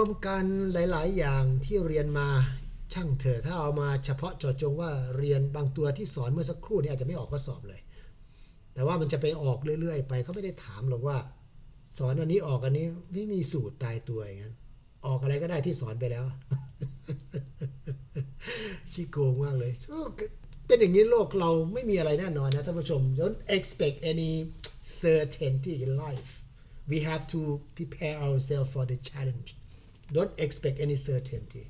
วมกันหลาย ๆ อย่างที่เรียนมาช่างเถอะถ้าเอามาเฉพาะเจาะจงว่าเรียนบางตัวที่สอนเมื่อสักครู่นี้อาจจะไม่ออกข้อสอบเลย แต่ว่ามันจะไปออกเรื่อย ๆ ไปเขาไม่ได้ถามหรอกว่า สอนอันนี้ออกอันนี้ไม่มีสูตรตายตัวอย่างนั้นออกอะไรก็ได้ที่สอนไปแล้วขี้โกงมากเลยเป็นอย่างนี้โลกเราไม่มีอะไรแน่นอนนะท่านผู้ชม don't expect any certainty in life we have to prepare ourselves for the challenge don't expect any certainty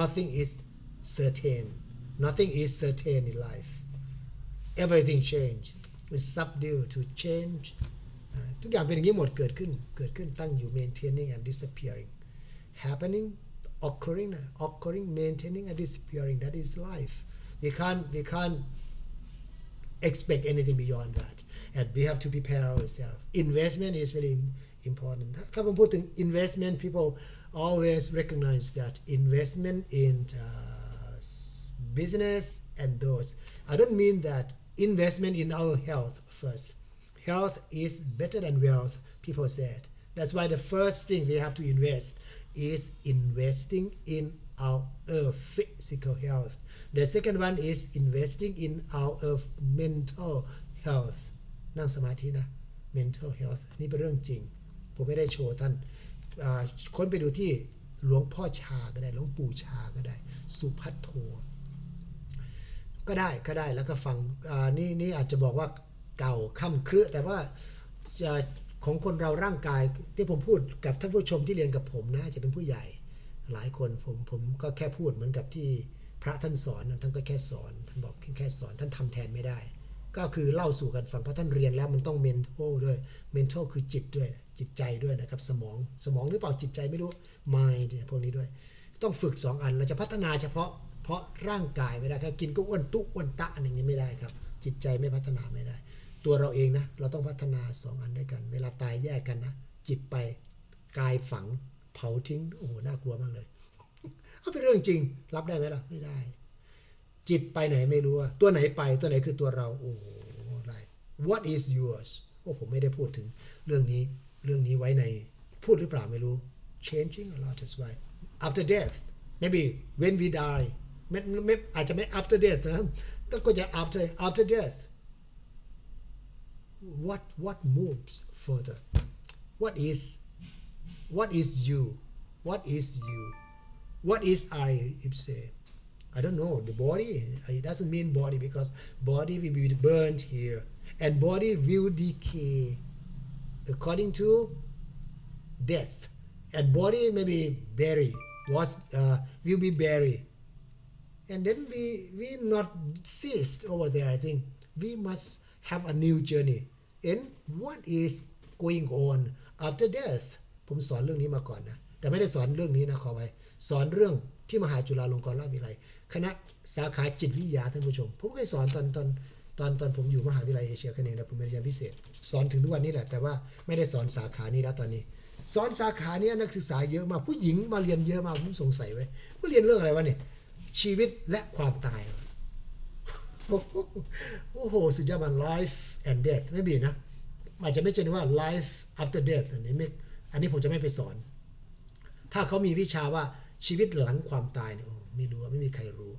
nothing is certain nothing is certain in life everything change is subdue to change อ่าทุกอย่างเป็นอย่างนี้หมดเกิดขึ้น เกิดขึ้นตั้งอยู่ maintaining and disappearing happening occurring นะ occurring maintaining and disappearing that is life we can't we can't expect anything beyond that and we have to prepare ourselves investment is very important ถ้าถ้าผมพูดถึง investment people always recognize that investment in uh, s- business and those I don't mean that investment in our health first health is better than wealth people said that's why the first thing we have to invest is investing in our physical health the second one is investing in our mental health นั่งสมาธินะ mental health นี่เป็นเรื่องจริง ผมไม่ได้โชว์ท่านอ่า ค้นไปดูที่หลวงพ่อชาก็ได้ หลวงปู่ชาก็ได้ สุพัทโท ก็ได้ก็ได้แล้วก็ฟังนี่นี่อาจจะบอกว่าเก่าค่ำเครือแต่ว่าของคนเราร่างกายที่ผมพูดกับท่านผู้ชมที่เรียนกับผมนะจะเป็นผู้ใหญ่หลายคนผมผมก็แค่พูดเหมือนกับที่พระท่านสอนท่านก็แค่สอนท่านบอกแค่สอนท่านทำแทนไม่ได้ ก็คือเล่าสู่กันฟังเพราะท่านเรียนแล้วมันต้อง mental ด้วย mental คือจิตด้วยจิตใจด้วยนะครับ สมองสมองหรือเปล่าจิตใจไม่รู้ mind เนี่ยพวกนี้ด้วย ต้องฝึกสองอันเราจะพัฒนาเฉพาะ เพราะร่างกายไม่ได้ครับกินก็อ้วนตุอ้วนตะอะไรอย่างนี้ไม่ได้ครับ จิตใจไม่พัฒนาไม่ได้ ตัวเราเองนะเราต้องพัฒนาสองอันด้วยกัน เวลาตายแยกกันนะจิตไปกายฝังเผาทิ้งโอ้โหน่ากลัวมากเลยเอาเป็นเรื่องจริง รับได้ไหมล่ะไม่ได้ จิตไปไหนไม่รู้ตัวไหนไปตัวไหนคือตัวเราโอ้ไร what is yours โอ้ผมไม่ได้พูดถึงเรื่องนี้เรื่องนี้ไว้ในพูดหรือเปล่าไม่รู้ changing a lot as well after death maybe when we die ไม่ไม่อาจจะไม่ after death นะแต่ก็จะ after after death what what moves further what is what is you what is you what is I if say I don't know the body it doesn't mean body because body will be burned here and body will decay according to death and body maybe bury was uh, will be buried and then we we not ceased over there i think we must have a new journey and what is going on after death ผมสอนเรื่องนี้มาก่อนนะ แต่ไม่ได้สอนเรื่องนี้นะขอไว้ สอนเรื่อง ที่มหาจุฬาลงกรณราชวิทยาลัย คณะสาขาจิตวิทยาท่านผู้ชม ผมเคยสอนตอนตอนตอนตอนผมอยู่มหาวิทยาลัยเอเชียคเนย์ผมเป็นเรียนพิเศษ สอนถึงทุกวันนี้แหละ แต่ว่าไม่ได้สอนสาขานี้แล้วตอนนี้ สอนสาขานี้นักศึกษาเยอะมาก ผู้หญิงมาเรียนเยอะมากผมสงสัยไว้ว่าเรียนเรื่องอะไรวะเนี่ยชีวิตและความตาย โอ้โห สุดยอดมัน life and death ไม่มีนะอาจจะไม่ใช่ว่า life after death อันนี้ไม่อันนี้ผมจะไม่ไปสอน ถ้าเขามีวิชาว่า ชีวิตหลังความตายเนี่ยไม่รู้ไม่มีใครรู้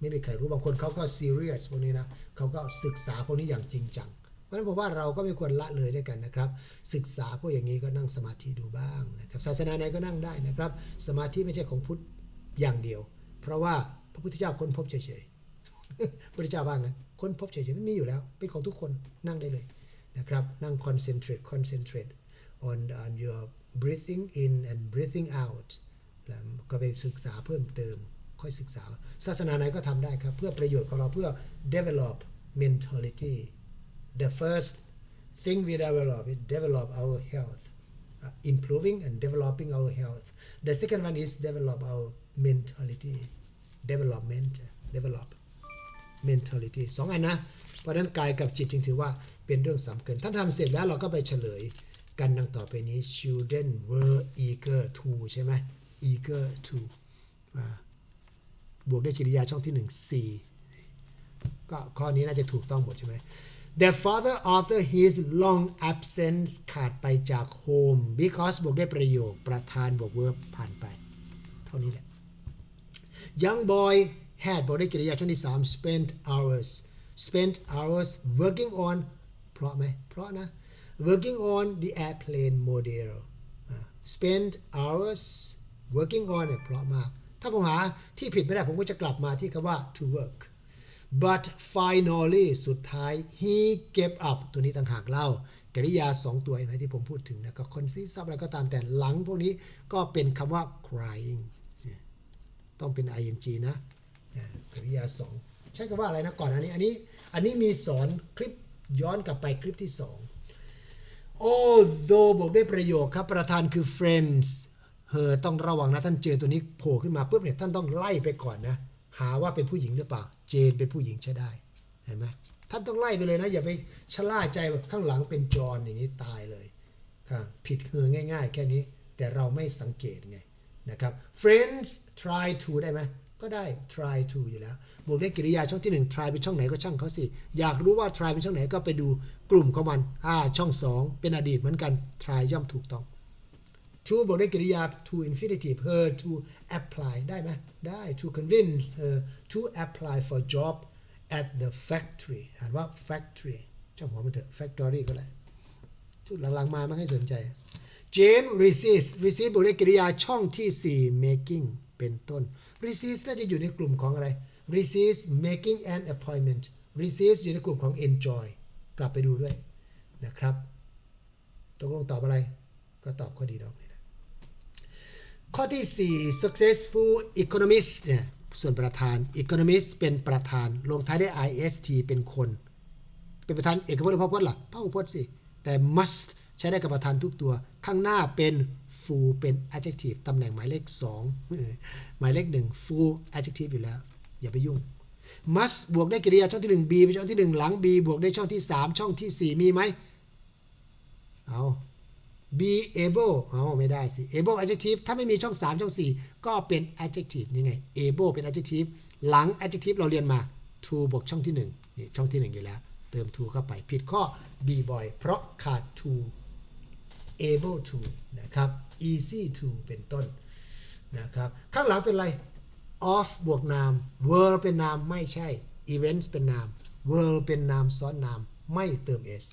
ไม่มีใครรู้บางคนเขาก็ serious พวกนี้นะเขาก็ศึกษาพวกนี้อย่างจริงจังเพราะฉะนั้นผมว่าเราก็ไม่ควรละเลยด้วยกันนะครับ ศึกษาพวกอย่างนี้ก็นั่งสมาธิดูบ้างนะครับศาสนาไหนก็นั่งได้นะครับ สมาธิไม่ใช่ของพุทธอย่างเดียว เพราะว่าพระพุทธเจ้าค้นพบเฉยๆพุทธเจ้าว่างั้นค้นพบเฉยๆไม่มีอยู่แล้ว เป็นของทุกคนนั่งได้เลยนะครับนั่ง concentrate concentrate on on your breathing in and breathing out แล้วก็ไปศึกษาเพิ่มเติม ค่อยศึกษา ศาสนาไหนก็ทำได้ครับ เพื่อประโยชน์ของเราเพื่อ develop mentality the first thing we develop is develop our health uh, improving and developing our health the second one is develop our mentality development develop mentality สองอันนะ เพราะฉะนั้นกายกับจิตจึงถือว่าเป็นเรื่องสำคัญ ท่านทำเสร็จแล้วเราก็ไปเฉลยกันดังต่อไปนี้ children were eager to ใช่ไหม eager to บวกด้วยกริยาช่องที่หนึ่ง C ก็ข้อนี้น่าจะถูกต้องหมดใช่ไหม the father after his long absence ขาดไปจาก home because บวกได้ประโยคประธานบวก verb ผ่านไป เท่านี้แหละ young boy had บอกได้กริยาช่องที่ 3 spent hours spent hours working on เพราะไหมเพราะนะ working on the airplane model spent hours working on เนี่ยเพราะมาก ถ้าผมหาที่ผิดไม่ได้ผมก็จะกลับมาที่คำว่า to work but finally สุดท้าย he gave up ตัวนี้ต่างหากเล่า กริยา 2 ตัวเห็นที่ผมพูดถึงนะก็ consist of อะไรก็ตามแต่หลังพวกนี้ก็เป็นคำว่า crying ต้องเป็น ing นะอ่ากริยา 2 ใช้คำว่าอะไรนะก่อนอันนี้อันนี้อันนี้มีสอนคลิปย้อนกลับไปคลิปที่ 2 although บอกด้วยประโยคครับ ประธานคือ friends เฮอต้องระวังนะท่านเจอตัวนี้โผล่ขึ้นมาปุ๊บเนี่ยท่านต้องไล่ไปก่อนนะ หาว่าเป็นผู้หญิงหรือเปล่า เจนเป็นผู้หญิงใช่ได้เห็นไหมท่านต้องไล่ไปเลยนะ อย่าไปชะล่าใจว่าข้างหลังเป็นจอนอย่างนี้ตายเลยค่ะผิดเฮือง่าย ๆ แค่นี้แต่เราไม่สังเกตไงนะครับ friends try to ได้ไหมก็ได้ try to อยู่แล้ว บวกด้วยกริยาช่องที่ 1 try เป็นช่องไหนก็ช่างเขาสิ อยากรู้ว่า try เป็นช่องไหนก็ไปดูกลุ่มของมัน อ่า ช่อง 2 เป็นอดีตเหมือนกัน try ย่อมถูกต้อง to บวกด้วยกริยา to infinitive her to apply ได้ไหมได้ to convince her to apply for job at the factory อ่านว่า factory ช่างหัวมันเถอะ factory ก็ได้ชุดหลังๆมาไม่ให้สนใจ James resist resist บวกด้วยกริยาช่องที่ 4 making เป็นต้น resist น่าจะอยู่ในกลุ่มของอะไร resist making an appointment resist อยู่ในกลุ่มของ enjoy กลับไปดูด้วยนะครับตกลงตอบอะไร ก็ตอบข้อดีดอกนี่แหละ ข้อที่ 4 successful economist เนี่ยส่วนประธาน economist เป็นประธานลงท้ายด้วย ist เป็นคน เป็นประธานเอกพจน์หรือพพจน์ล่ะพหุพจน์สิแต่ must ใช้ได้กับประธานทุกตัว ข้างหน้าเป็น full เป็น adjective ตำแหน่งหมายเลข2หมายเลข 1 full adjective อยู่แล้ว อย่าไปยุ่ง must บวกได้กริยาช่องที่ 1 b เป็นช่องที่ 1 หลัง b บวกได้ช่องที่ 3 ช่องทีสี่4 มีไหมเอา be able เอาไม่ได้สิ able adjective ถ้าไม่มีช่อง 3 ช่อง 4 ก็เป็น adjective นี่ไง able เป็น adjective หลัง adjective เราเรียนมา to บวกช่องที่1นี่ช่องที่ 1 อยู่แล้ว เติม to เข้าไป ผิดข้อ be boy เพราะขาด to able to นะครับ easy to เป็นต้นนะครับ ข้างหลังเป็นอะไร of บวกนาม world เป็นนามไม่ใช่ events เป็นนาม world เป็นนามซ้อนนามไม่เติม s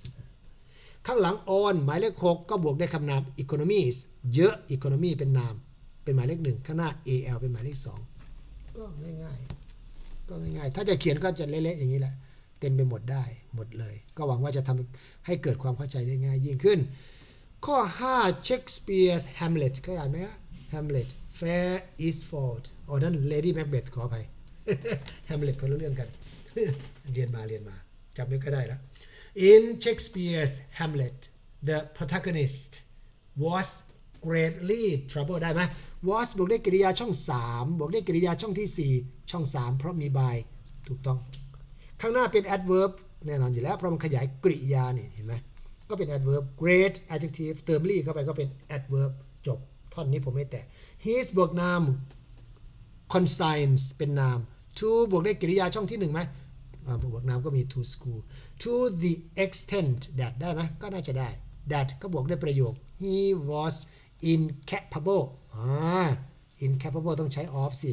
ข้างหลัง on หมายเลข 6 ก็บวกได้คำนาม economies เยอะ economy เป็นนาม เป็นหมายเลขหนึ่งข้างหน้า al เป็นหมายเลขสองก็ง่ายๆก็ง่ายๆ ถ้าจะเขียนก็จะเละๆอย่างนี้แหละ เต็มไปหมดได้หมดเลย ก็หวังว่าจะทำให้เกิดความเข้าใจได้ง่ายยิ่งขึ้น ข้อ 5 Shakespeare's Hamlet เคยอ่านไหมฮะ Hamlet Fair is fault อ๋อนั่น Lady Macbeth ขออภัย Hamlet คนละเรื่องกัน เรียนมาเรียนมาจำไม่ก็ได้แล้ว In Shakespeare's Hamlet the protagonist was greatly troubled ได้ไหม was บวกได้กริยาช่อง 3 บวกได้กริยาช่องที่ 4 ช่อง 3 เพราะมี by ถูกต้อง ข้างหน้าเป็น adverb แน่นอนอยู่แล้วเพราะมันขยายกริยานี่เห็นไหมก็เป็น adverb great adjective เติมลี่เข้าไปก็เป็น adverb จบ ท่อนนี้ผมไม่แตะ his บวกนาม consigns เป็นนาม to บวกได้กริยาช่องที่หนึ่งไหม บวกนามก็มี to school to the extent that ได้ไหมก็น่าจะได้ that ก็บวกได้ประโยค he was incapable อ่า incapable ต้องใช้ of สิ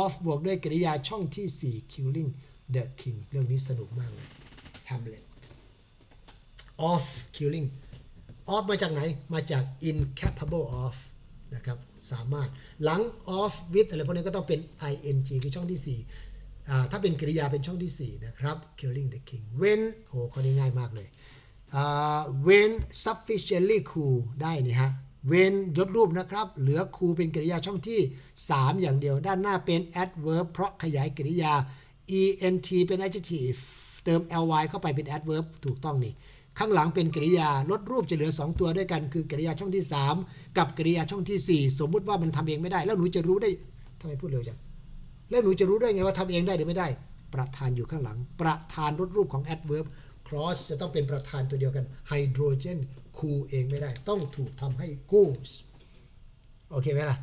of บวกด้วยกริยาช่องที่ 4 killing the king เรื่องนี้สนุกมากเลย Hamlet of killing of มาจากไหน มาจาก incapable of นะครับ สามารถ หลัง of with อะไรพวกนี้ก็ต้องเป็น ing คือช่องที่4อ่ ถ้าเป็นกริยาเป็นช่องที่ 4 นะครับ killing the king when โอ้ข้อนี้ง่ายมากเลย when sufficiently cool ได้นี่ฮะ when ยศรูปนะครับ เหลือ cool เป็นกริยาช่องที่ 3 อย่างเดียว ด้านหน้าเป็น adverb เพราะขยายกริยา ent เป็น adjective เติม ly เข้าไปเป็น adverb ถูกต้องนี่ ข้างหลังเป็นกริยา ลดรูปจะเหลือ 2 ตัวด้วยกัน คือกริยาช่องที่ 3 กับกริยาช่องทีสี่4 สมมุติว่ามันทำเองไม่ได้ แล้วหนูจะรู้ได้ทำไมพูดเร็วจัง แล้วหนูจะรู้ได้ไงว่าทำเองได้หรือไม่ได้ ประธานอยู่ข้างหลัง ประธานลดรูปของ adverb clause จะต้องเป็นประธานตัวเดียวกัน hydrogen คูเองไม่ได้ ต้องถูกทำให้ goes โอเคไหมล่ะ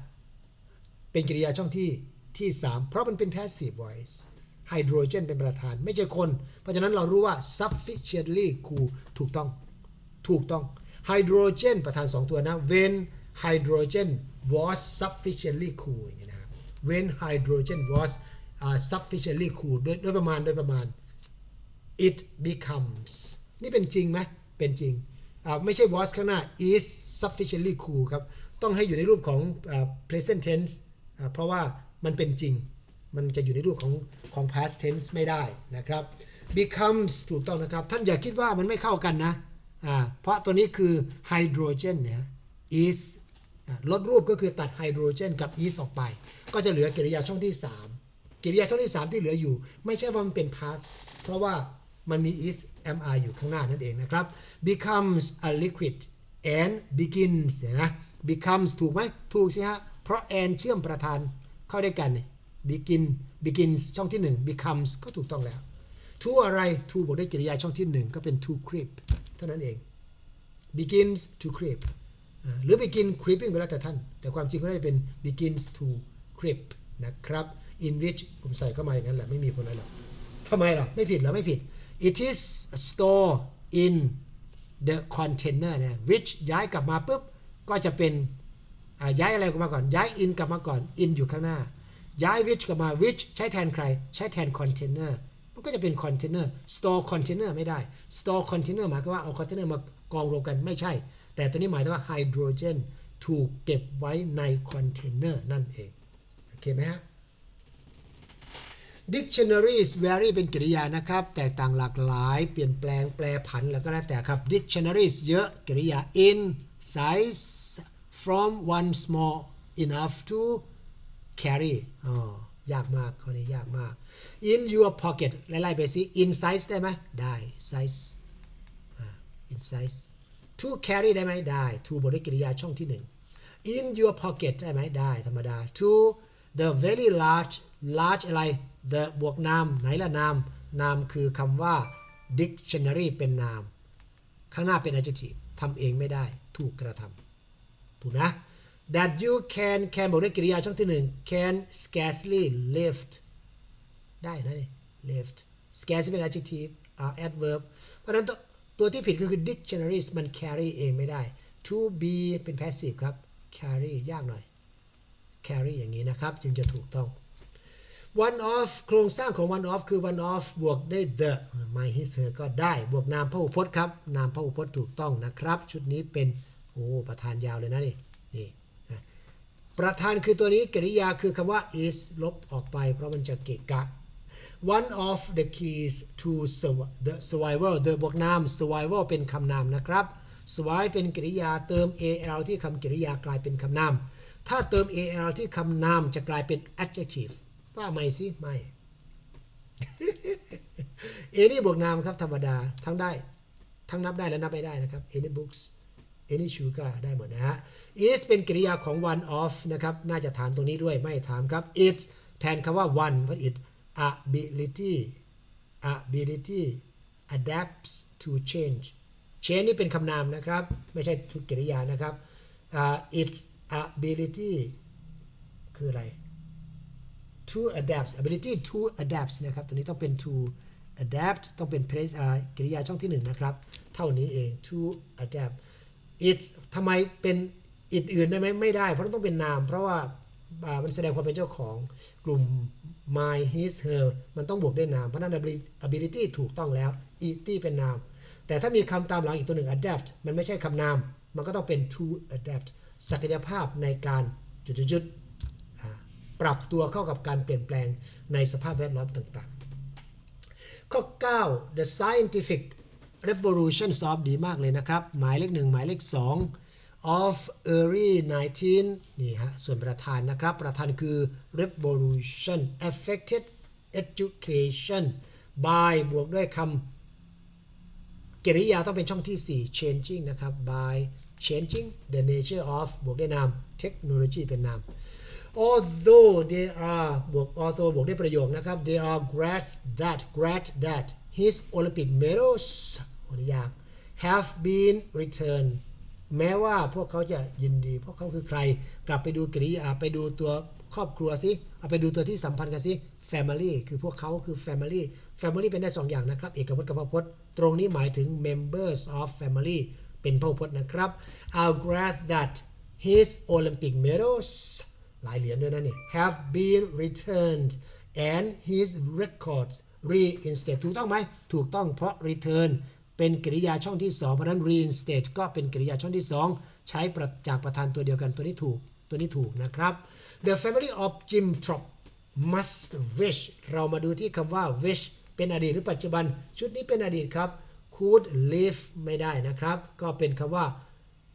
เป็นกริยาช่องที่ที่ 3 เพราะมันเป็น passive voice ไฮโดรเจนเป็นประธาน ไม่ใช่คน เพราะฉะนั้นเรารู้ว่า sufficiently cool ถูกต้อง ถูกต้องไฮโดรเจนประธาน 2 ตัวนะ when hydrogen was sufficiently cool อย่างนี้นะ when hydrogen was uh, sufficiently cool โดยโดยประมาณโดยประมาณ it becomes นี่เป็นจริงไหมเป็นจริง ไม่ใช่ was ข้างหน้า is sufficiently cool ครับ ต้องให้อยู่ในรูปของ present tense เพราะว่ามันเป็นจริง มันจะอยู่ในรูปของของ past tense ไม่ได้นะครับ becomes ถูกต้องนะครับ ท่านอย่าคิดว่ามันไม่เข้ากันนะ เพราะตัวนี้คือ hydrogen เนี่ย is ลดรูปก็คือตัดไฮโดรเจนกับ is ออกไป ก็จะเหลือกริยาช่องที่ 3กริยาช่องที่ 3 ที่เหลืออยู่ ไม่ใช่ว่ามันเป็น past เพราะว่ามันมี is mr อยู่ข้างหน้านั่นเองนะครับ becomes a liquid and begins นะ becomes ถูกไหมถูกสิฮะ เพราะ and เชื่อมประธานเข้าด้วยกันเนี่ย begin begins ช่องที่ 1 becomes ก็ถูกต้องแล้ว to อะไร to บวกด้วยกริยาช่องที่ 1 ก็เป็น to creep เท่านั้นเอง begins to creep หรือ begin creeping ไปแล้วแต่ท่าน แต่ความจริงก็ได้เป็น begins to creep นะครับ in which ผมใส่เข้ามาอย่างนั้นแหละ ไม่มีคนอะไรหรอกทำไมล่ะ ไม่ผิดหรอไม่ผิด it is stored in the container นะ which ย้ายกลับมาปุ๊บ ก็จะเป็นย้ายอะไรกลับมาก่อน ย้าย in กลับมาก่อน in อยู่ข้างหน้า ย้าย which กลับมา which ใช้แทนใคร ใช้แทน container มันก็จะเป็น container store container ไม่ได้ store container หมายความว่าเอา container มากองรวมกันไม่ใช่ แต่ตัวนี้หมายถึงว่า hydrogen ถูกเก็บไว้ใน container นั่นเอง โอเคไหมฮะ dictionaries vary เป็นกริยานะครับ แตกต่างหลากหลาย เปลี่ยนแปลงแปลผัน แล้วก็แล้วแต่ครับ dictionaries เยอะกริยา in size from one small enough to carry อ๋อยากมากข้อนี้ยากมาก in your pocket ไล่ๆไปสิ in size ได้ไหมได้ size in size to carry ได้ไหมได้ to บทด้วยกริยาช่องที่หนึ่ง in your pocket ได้ไหมได้ ธรรมดา to the very large large อะไร the บวกนาม ไหนละนาม นามคือคำว่า dictionary เป็นนาม ข้างหน้าเป็น adjective ทำเองไม่ได้ ถูกกระทำถูกนะ that you can can บอกด้วยกริยาช่องที่หนึ่ง can scarcely lift ได้นะนี่ lift scarcely เป็น adjective adverb เพราะฉะนั้น ตัวที่ผิดก็คือ dictionaries มัน carry เองไม่ได้ to be เป็น passive ครับ carry ยากหน่อย carry อย่างนี้นะครับ จึงจะถูกต้อง one of โครงสร้างของ one of คือ one of บวกได้ the my his her ก็ได้ บวกนามพหูพจน์ครับ นามพหูพจน์ถูกต้องนะครับ ชุดนี้เป็น โอ้ ประธานยาวเลยนะนี่ นี่ประธานคือตัวนี้กริยาคือคำว่า is ลบออกไป เพราะมันจะเกะกะ one of the keys to sur- the survival the บวกนาม survival เป็นคำนามนะครับ survive เป็นกริยาเติม al ที่คำกริยากลายเป็นคำนาม ถ้าเติม al ที่คำนามจะกลายเป็น adjective ว่าไม่สิ ไม่เอนี่บวกนามครับ ธรรมดา ทั้งได้ ทั้งนับได้และนับไม่ได้นะครับ any books any sugar ได้หมดนะฮะ is เป็นกริยาของ one of นะครับ น่าจะถามตรงนี้ด้วยไม่ถามครับ it แทนคำว่า one เพราะ it ability ability adapts to change change นี่เป็นคำนามนะครับ ไม่ใช่ทุกกริยานะครับอ่า its ability คืออะไร to adapt ability to adapt นะครับ ตัวนี้ต้องเป็น to adapt ต้องเป็น place อ่ากริยาช่องที่หนึ่งนะครับ เท่านี้เอง to adapt it ทำไมเป็น it อื่นได้ไหมไม่ได้ เพราะต้องเป็นนาม เพราะว่า มันแสดงความเป็นเจ้าของกลุ่ม my his her มันต้องบวกด้วยนาม เพราะนั้น ability ถูกต้องแล้ว it เป็นนาม แต่ถ้ามีคำตามหลังอีกตัวหนึ่ง adapt มันไม่ใช่คำนาม มันก็ต้องเป็น to adapt ศักยภาพในการจุดๆๆอ่าปรับตัวเข้ากับการเปลี่ยนแปลงในสภาพแวดล้อมต่างๆ ข้อ 9 the scientific revolution of ดีมากเลยนะครับ หมายเลขหนึ่งหมายเลขสอง of early 19นี่ฮะส่วนประธานนะครับ ประธานคือ revolution affected education by บวกด้วยคำกริยาต้องเป็นช่องที่ 4 changing นะครับ by changing the nature of บวกด้วยนาม technology เป็นนาม although they are บวก although บวกด้วยประโยคนะครับ they are glad that glad that his Olympic medals โอ้ยยาก have been returned แม้ว่าพวกเขาจะยินดี พวกเขาคือใคร กลับไปดูกริยาไปดูตัวครอบครัวสิเอาไปดูตัวที่สัมพันธ์กันสิ family คือพวกเขาคือ family family เป็นได้สองอย่างนะครับ เอกพจน์กับพพจน์ ตรงนี้หมายถึง members of family เป็นพพจน์นะครับ I'll glad that his Olympic medals หลายเหรียญด้วยนะนี่ have been returned and his records reinstated ถูกต้องไหม ถูกต้องเพราะ return เป็นกริยาช่องที่2เพราะนั้น reinstate ก็เป็นกริยาช่องที่ 2 ใช้ประจากประธานตัวเดียวกันตัวนี้ถูกตัวนี้ถูกนะครับ The family of Jim Trop must wish เรามาดูที่คำว่า wish เป็นอดีตหรือปัจจุบัน ชุดนี้เป็นอดีตครับ could live ไม่ได้นะครับ ก็เป็นคำว่า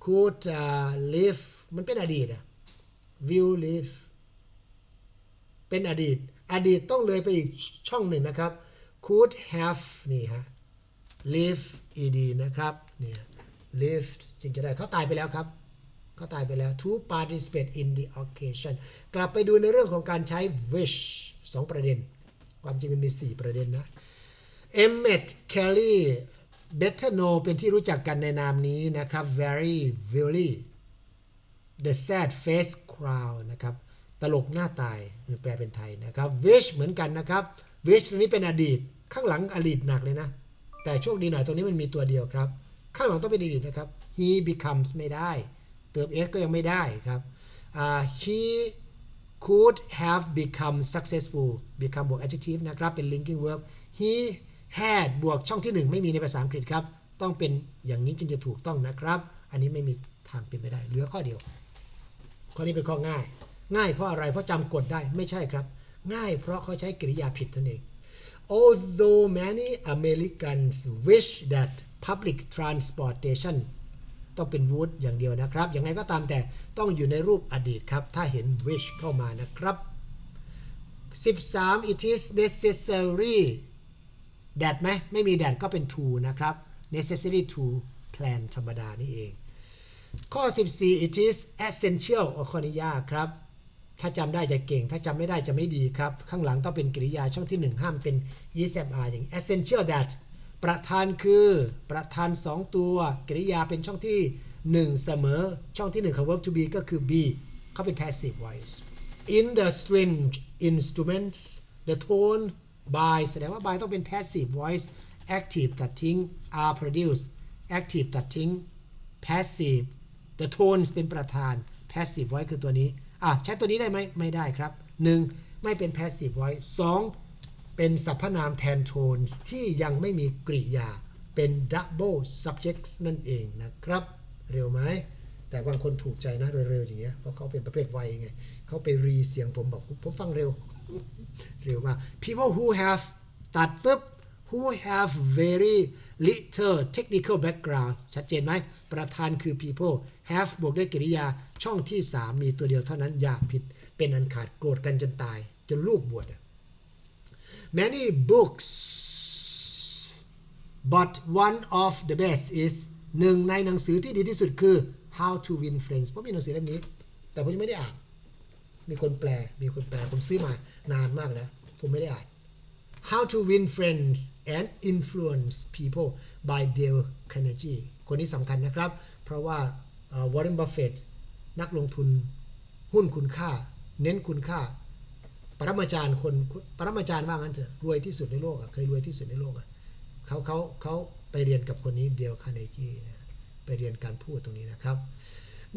could uh, live มันเป็นอดีตอะ will live เป็นอดีต อดีตต้องเลยไปอีกช่องหนึ่งนะครับ could have นี่ฮะ live ed นะครับเนี่ย lived จึงจะได้เขาตายไปแล้วครับเขาตายไปแล้ว to participate in the occasion กลับไปดูในเรื่องของการใช้ wish สองประเด็น ความจริงมันมี 4 ประเด็นนะ Emmet Kelly better know เป็นที่รู้จักกันในนามนี้นะครับ very very the sad face crowd นะครับ ตลกหน้าตายแปลเป็นไทยนะครับ wish เหมือนกันนะครับ wish นี้เป็นอดีต ข้างหลังอดีตหนักเลยนะ แต่โชคดีหน่อยตรงนี้มันมีตัวเดียวครับ ข้างหลังต้องเป็นอดีตนะครับ he becomes ไม่ได้ เติม s ก็ยังไม่ได้ครับอ่า he could have become successful become บวก adjective นะครับ เป็น linking verb he had บวกช่องที่หนึ่งไม่มีในภาษาอังกฤษครับ ต้องเป็นอย่างนี้จึงจะถูกต้องนะครับ อันนี้ไม่มีทางเป็นไปได้ เหลือข้อเดียว ข้อนี้เป็นข้อง่าย ง่ายเพราะอะไร เพราะจำกฎได้ ไม่ใช่ครับ ง่ายเพราะเขาใช้กริยาผิดนั่นเอง although many Americans wish that public transportation ต้องเป็น would อย่างเดียวนะครับ ยังไงก็ตามแต่ต้องอยู่ในรูปอดีตครับ ถ้าเห็น wish เข้ามานะครับ 13 it is necessary that ไหมไม่มี that ก็เป็น to นะครับ necessary to plan ธรรมดานี่เอง ข้อ 14 it is essential ข้อนี้ยากครับ ถ้าจำได้จะเก่ง ถ้าจำไม่ได้จะไม่ดีครับ ข้างหลังต้องเป็นกริยาช่องที่ 1 ห้ามเป็น esr อย่าง essential that ประธานคือประธาน 2 ตัวกริยาเป็นช่องที่ 1 เสมอช่องที่ 1 ของ verb to be ก็คือ be เขาเป็น passive voice in the strange instruments the tone by แสดงว่า by ต้องเป็น passive voice active ตัดทิ้ง are produced active ตัดทิ้ง passive the tones เป็นประธาน passive voice คือตัวนี้ อะใช้ตัวนี้ได้ไหมไม่ได้ครับ 1. ไม่เป็น passive voice 2. เป็นสรรพนามแทน tones ที่ยังไม่มีกริยาเป็น double subjects นั่นเองนะครับ เร็วไหม แต่บางคนถูกใจนะเร็วๆอย่างเงี้ยเพราะเขาเป็นประเภทไวไงเขาไปรีเสียงผมบอกผมฟังเร็ว เร็วมาก people who have ตัดปุ๊บ who have very little technical background ชัดเจนไหม ประธานคือ people have บวกด้วยกริยาช่องที่ 3 มีตัวเดียวเท่านั้นอย่าผิด เป็นอันขาดโกรธกันจนตาย จนลูกบวชอะ many books but one of the best is หนึ่งในหนังสือที่ดีที่สุดคือ how to win friends ผมมีหนังสือเล่มนี้ แต่ผมยังไม่ได้อ่าน มีคนแปล มีคนแปล ผมซื้อมานานมากแล้ว ผมไม่ได้อ่าน How to Win Friends and Influence People by Dale Carnegie คนนี้สำคัญนะครับ เพราะว่าวอร์เรนบัฟเฟตนักลงทุนหุ้นคุณค่า เน้นคุณค่า ปรมาจารย์คนปรมาจารย์ว่างั้นเถอะรวยที่สุดในโลกอะเคยรวยที่สุดในโลกอะเขาเขาเขาไปเรียนกับคนนี้เดลคาร์เนกีนะไปเรียนการพูดตรงนี้นะครับ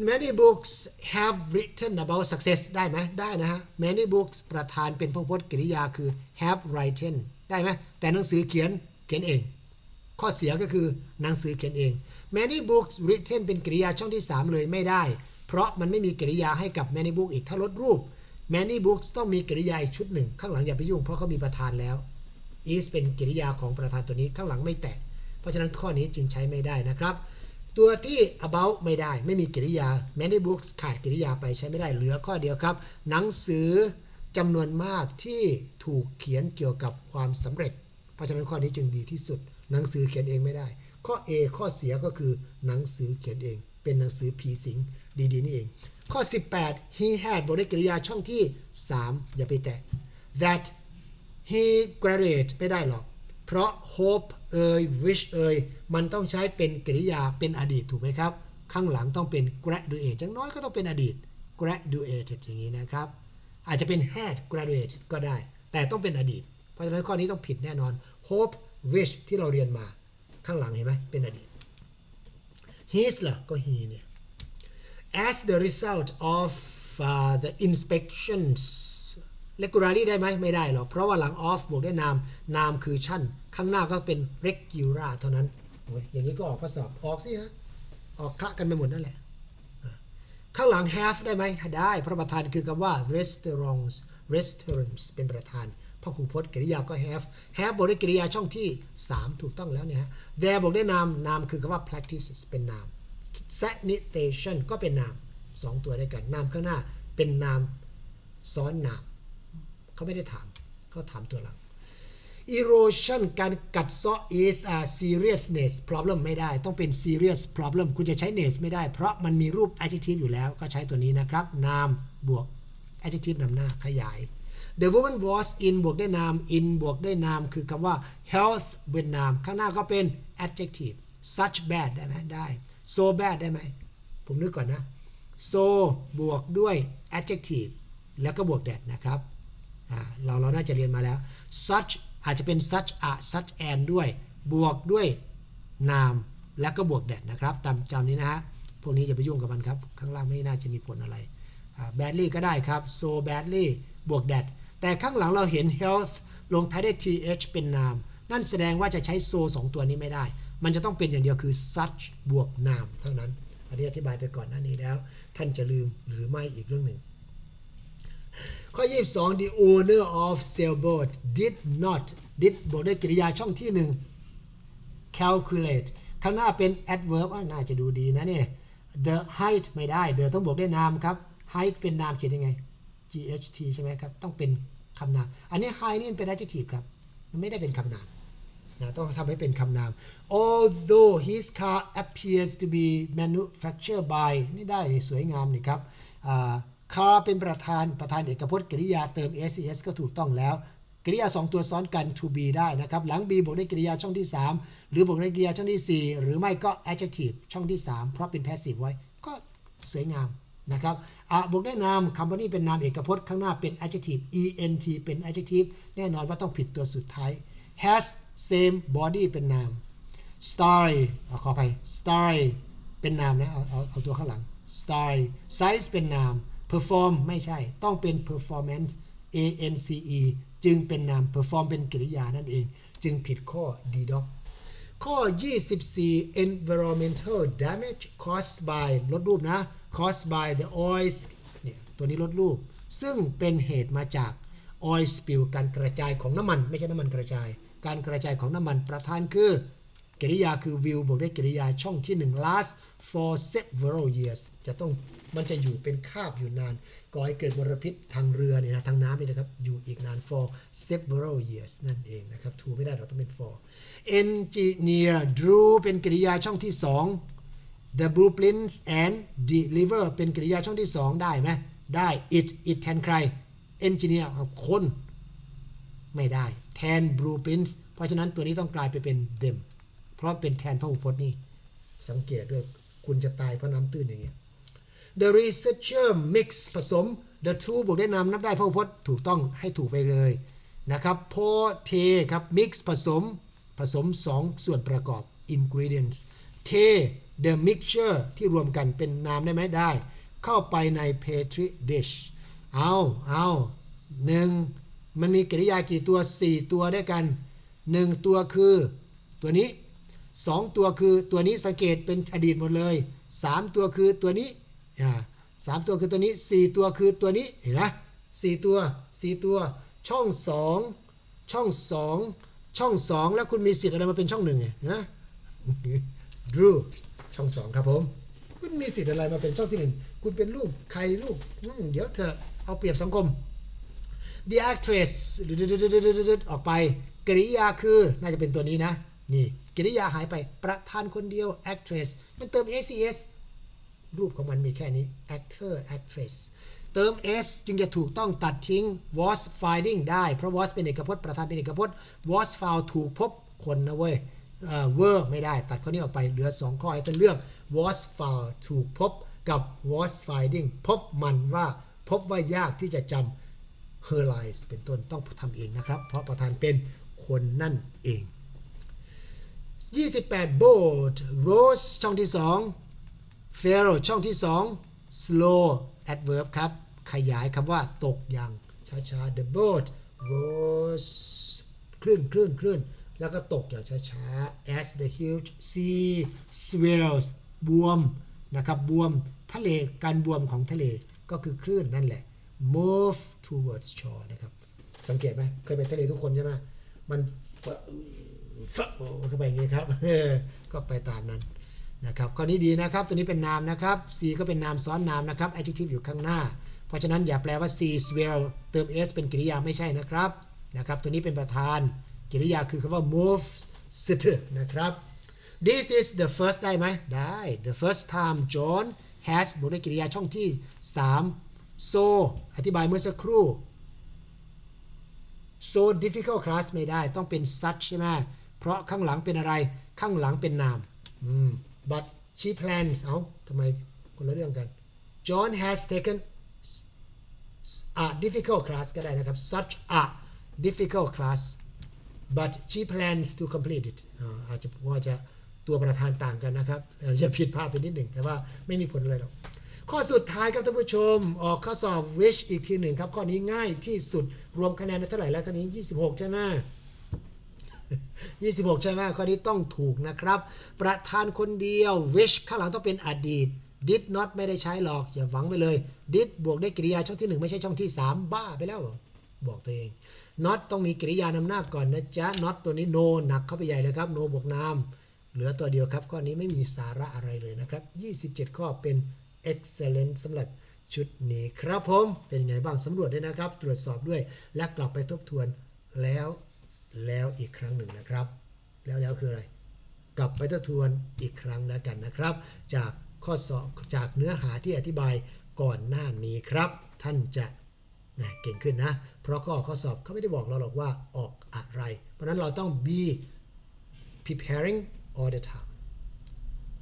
Many books have written about success ได้ไหมได้นะฮะ Many books ประธานเป็นพจน์กริยาคือ have written ได้ไหมแต่หนังสือเขียนเขียนเอง ข้อเสียก็คือหนังสือเขียนเอง Many books written เป็นกริยาช่องที่ 3 เลยไม่ได้ เพราะมันไม่มีกริยาให้กับ many book อีกถ้าลดรูป many books ต้องมีกริยาอีกชุดหนึ่ง ข้างหลังอย่าไปยุ่งเพราะเขามีประธานแล้ว is เป็นกริยาของประธานตัวนี้ข้างหลังไม่แตะเพราะฉะนั้นข้อนี้จึงใช้ไม่ได้นะครับ ตัวที่ about ไม่ได้ ไม่มีกริยา many books ขาดกริยาไปใช้ไม่ได้เหลือข้อเดียวครับ หนังสือ จำนวนมากที่ถูกเขียนเกี่ยวกับความสำเร็จ เพราะฉะนั้นข้อนี้จึงดีที่สุด หนังสือเขียนเองไม่ได้ ข้อ A ข้อเสียก็คือหนังสือเขียนเอง เป็นหนังสือผีสิงดีๆนี่เอง ข้อ 18 he had บทได้กริยาช่องที่ 3 อย่าไปแตะ that he graduate ไม่ได้หรอก เพราะ hope เอ่ย wish เอ่ยมันต้องใช้เป็นกริยาเป็นอดีตถูกไหมครับ ข้างหลังต้องเป็น graduate จังน้อยก็ต้องเป็นอดีต graduated อย่างนี้นะครับ อาจจะเป็น had graduate ก็ได้ แต่ต้องเป็นอดีต เพราะฉะนั้นข้อนี้ต้องผิดแน่นอน hope wish ที่เราเรียนมาข้างหลังเห็นไหมเป็นอดีต his ล่ะก็ he เนี่ย as the result of uh, the inspections regularly ได้ไหมไม่ได้หรอก เพราะว่าหลัง of บวกด้วยนาม นามคือชั่นข้างหน้าก็เป็น regular เท่านั้นโอ้ยอย่างนี้ก็ออกข้อสอบ ออกสิฮะ ออกคละกันไปหมดนั่นแหละ ข้างหลัง have ได้ไหมได้ เพราะประธานคือคำว่า restaurants restaurants เป็นประธานพหูพจน์กริยาก็ have have บวกด้วยกริยาช่องที่ 3 ถูกต้องแล้วเนี่ยฮะ there บวกด้วยนาม นามคือคำว่า practices เป็นนาม sanitation ก็เป็นนาม 2 ตัวด้วยกัน นามข้างหน้าเป็นนามซ้อนนาม เขาไม่ได้ถาม เขาถามตัวหลัง erosion การกัดเซาะ is a seriousness problem ไม่ได้ ต้องเป็น serious problem คุณจะใช้ ness ไม่ได้ เพราะมันมีรูป adjective อยู่แล้ว ก็ใช้ตัวนี้นะครับ นามบวก adjective นำหน้าขยาย the woman was in บวกด้วยนาม in บวกด้วยนาม คือคำว่า health เป็นนาม ข้างหน้าก็เป็น adjective such bad ได้ไหมได้ so bad ได้ไหม ผมนึกก่อนนะ so บวกด้วย adjective แล้วก็บวก that นะครับเราเราน่าจะเรียนมาแล้ว such อาจจะเป็น such a such an ด้วย บวกด้วยนาม แล้วก็บวก that นะครับจำจำนี้นะฮะ พวกนี้อย่าไปยุ่งกับมันครับ ข้างล่างไม่น่าจะมีผลอะไร badly ก็ได้ครับ so badly บวก that แต่ข้างหลังเราเห็น health ลงท้ายด้วย th เป็นนาม นั่นแสดงว่าจะใช้ so สองตัวนี้ไม่ได้ มันจะต้องเป็นอย่างเดียวคือ such บวกนามเท่านั้น อันนี้อธิบายไปก่อนหน้านี้แล้ว ท่านจะลืมหรือไม่อีกเรื่องหนึ่ง ข้อ 22 the owner of sailboat did not did บวกด้วยกริยาช่องที่หนึ่ง calculate ข้างหน้าเป็น adverb อะน่าจะดูดีนะเนี่ย the height ไม่ได้ the ต้องบวกด้วยนามครับ height เป็นนามเขียนยังไง ght ใช่ไหมครับ ต้องเป็นคำนาม อันนี้ high นี่เป็น adjective ครับ มันไม่ได้เป็นคำนามนะต้องทำให้เป็นคำนาม although his car appears to be manufactured by นี่ได้นี่สวยงามนี่ครับ อ่าเป็นประธานประธานเอกพจน์กริยาเติม ses ก็ถูกต้องแล้ว กริยา 2 ตัวซ้อนกัน to be ได้นะครับ หลัง be บวกด้วยกริยาช่องที่ 3 หรือบวกด้วยกริยาช่องที่ 4 หรือไม่ก็ adjective ช่องที่ 3 เพราะเป็น passive ไว้ก็สวยงามนะครับอะบวกด้วยนาม company เป็นนามเอกพจน์ข้างหน้าเป็น adjective ent เป็น adjective แน่นอนว่าต้องผิดตัวสุดท้าย has same body เป็นนาม story เอาขอไป story เป็นนามนะ เอาเอาเอาตัวข้างหลัง story size เป็นนาม perform ไม่ใช่ต้องเป็น performance a n c e จึงเป็นนาม perform เป็นกริยานั่นเอง จึงผิดข้อ d dog ข้อ 24 environmental damage caused by ลดรูปนะ caused by the oil เนี่ยตัวนี้ลดรูป ซึ่งเป็นเหตุมาจาก oil spill การกระจายของน้ำมัน ไม่ใช่น้ำมันกระจาย การกระจายของน้ำมันประธานคือ กริยาคือ will บวกด้วยกริยาช่องที่ 1 last for several years จะต้องมันจะอยู่เป็นคาบอยู่นานก่อให้เกิดมลพิษทางเรือเนี่ยนะทางน้ำนี่นะครับ อยู่อีกนาน for several years นั่นเองนะครับถูไม่ได้เราต้องเป็น for engineer drew เป็นกริยาช่องที่ 2 the blueprints and deliver เป็นกริยาช่องที่ 2 ได้ไหมได้ it it แทนใคร engineer คนไม่ได้แทน blueprints เพราะฉะนั้นตัวนี้ต้องกลายไปเป็น them ราะเป็นแทนพหูพจน์นี่สังเกตด้วยคุณจะตายเพราะน้ำตื้นอย่างเงี้ย the researcher mix ผสม the two บวกด้วยนามนับได้พหูพจน์ถูกต้องให้ถูกไปเลยนะครับพอเทครับ mix ผสมผสม 2 ส่วนประกอบ ingredients เท the mixture ที่รวมกันเป็นนามได้ไหมได้ เข้าไปใน petri dish เอาเอาหนึ่งมันมีกริยากี่ตัว 4 ตัวด้วยกัน 1 ตัวคือตัวนี้ 2 ตัวคือตัวนี้สังเกตเป็นอดีตหมดเลย 3 ตัวคือตัวนี้อ่าสามตัวคือตัวนี้ 4 ตัวคือตัวนี้เห็นไหมสี่ตัว 4 ตัว ช่อง 2 ช่อง 2 ช่อง 2 แล้วคุณมีสิทธิ์อะไรมาเป็นช่องหนึ่งไงนะดูช่อง 2 ครับผม คุณมีสิทธิ์อะไรมาเป็นช่องที่หนึ่งคุณเป็นลูกใครลูกเดี๋ยวเธอเอาเปรียบสังคม the actress ออกไปกริยาคือน่าจะเป็นตัวนี้นะ นี่ กริยาหายไปประธานคนเดียว actress มันเติม acs รูปของมันมีแค่นี้ actor actress เติม s จึงจะถูกต้องตัดทิ้ง was finding ได้ เพราะ was เป็นเอกพจน์ประธานเป็นเอกพจน์ was found ถูกพบคนนะเว้ยเอ่อ were ไม่ได้ตัดข้อนี้ออกไปเหลือ 2 ข้อให้ท่านเลือก was found ถูกพบกับ was finding พบมันว่าพบว่ายากที่จะจำ her lies เป็นต้นต้องทำเองนะครับ เพราะประธานเป็นคนนั่นเอง 28 boat rose ช่องที่ 2 fell ช่องที่ 2 slow adverb ครับ ขยายคำว่าตกอย่างช้าๆ the boat rose คลื่นคลื่นคลื่นแล้วก็ตกอย่างช้าๆ as the huge sea swells บวมนะครับบวมทะเลการบวมของทะเลก็คือคลื่นนั่นแหละ move towards shore นะครับ สังเกตไหมเคยไปทะเลทุกคนใช่ไหมมัน เข้าไปอย่างนี้ครับก็ไปตามนั้นนะครับข้อนี้ดีนะครับ ตัวนี้เป็นนามนะครับ C ก็เป็นนามซ้อนนามนะครับ adjective อยู่ข้างหน้า เพราะฉะนั้นอย่าแปลว่า C swell เติม s เป็นกริยาไม่ใช่นะครับนะครับ ตัวนี้เป็นประธานกริยาคือคำว่า move sit นะครับ This is the first ได้ไหมได้ the first time John has บวกด้วยกริยาช่องที่ 3 so อธิบายเมื่อสักครู่ so difficult class ไม่ได้ต้องเป็น such ใช่ไหม เพราะข้างหลังเป็นอะไร ข้างหลังเป็นนามอืม but she plans เอาทำไมคนละเรื่องกัน John has taken a difficult class ก็ได้นะครับ such a difficult class but she plans to complete it อ่าอาจจะว่าจะตัวประธานต่างกันนะครับอาจะผิดพลาดไปนิดหนึ่ง แต่ว่าไม่มีผลอะไรหรอก ข้อสุดท้ายครับท่านผู้ชม ออกข้อสอบ wish อีกทีหนึ่งครับ ข้อนี้ง่ายที่สุดรวมคะแนนเท่าไหร่แล้วท่านี้ 26 ใช่ไหม 26 ใช่ไหมข้อนี้ต้องถูกนะครับ ประธานคนเดียว wish ข้างหลังต้องเป็นอดีต did not ไม่ได้ใช้หรอก อย่าหวังไปเลย did บวกได้กริยาช่องที่ 1 ไม่ใช่ช่องที่ 3 บ้าไปแล้วบอกตัวเอง not ต้องมีกริยานำหน้าก่อนนะจ๊ะ not ตัวนี้ no หนักเข้าไปใหญ่เลยครับ no บวกนามเหลือตัวเดียวครับ ข้อนี้ไม่มีสาระอะไรเลยนะครับ 27 ข้อเป็น excellent สำหรับชุดนี้ครับผม เป็นไงบ้างสำรวจด้วยนะครับ ตรวจสอบด้วยและกลับไปทบทวนแล้ว แล้วอีกครั้งหนึ่งนะครับ แล้วแล้วคืออะไร กลับไปทบทวนอีกครั้งแล้วกันนะครับ จากข้อสอบจากเนื้อหาที่อธิบายก่อนหน้านี้ครับ ท่านจะนะเก่งขึ้นนะ เพราะข้อข้อสอบเขาไม่ได้บอกเราหรอกว่าออกอะไร เพราะฉะนั้นเราต้อง be preparing all the time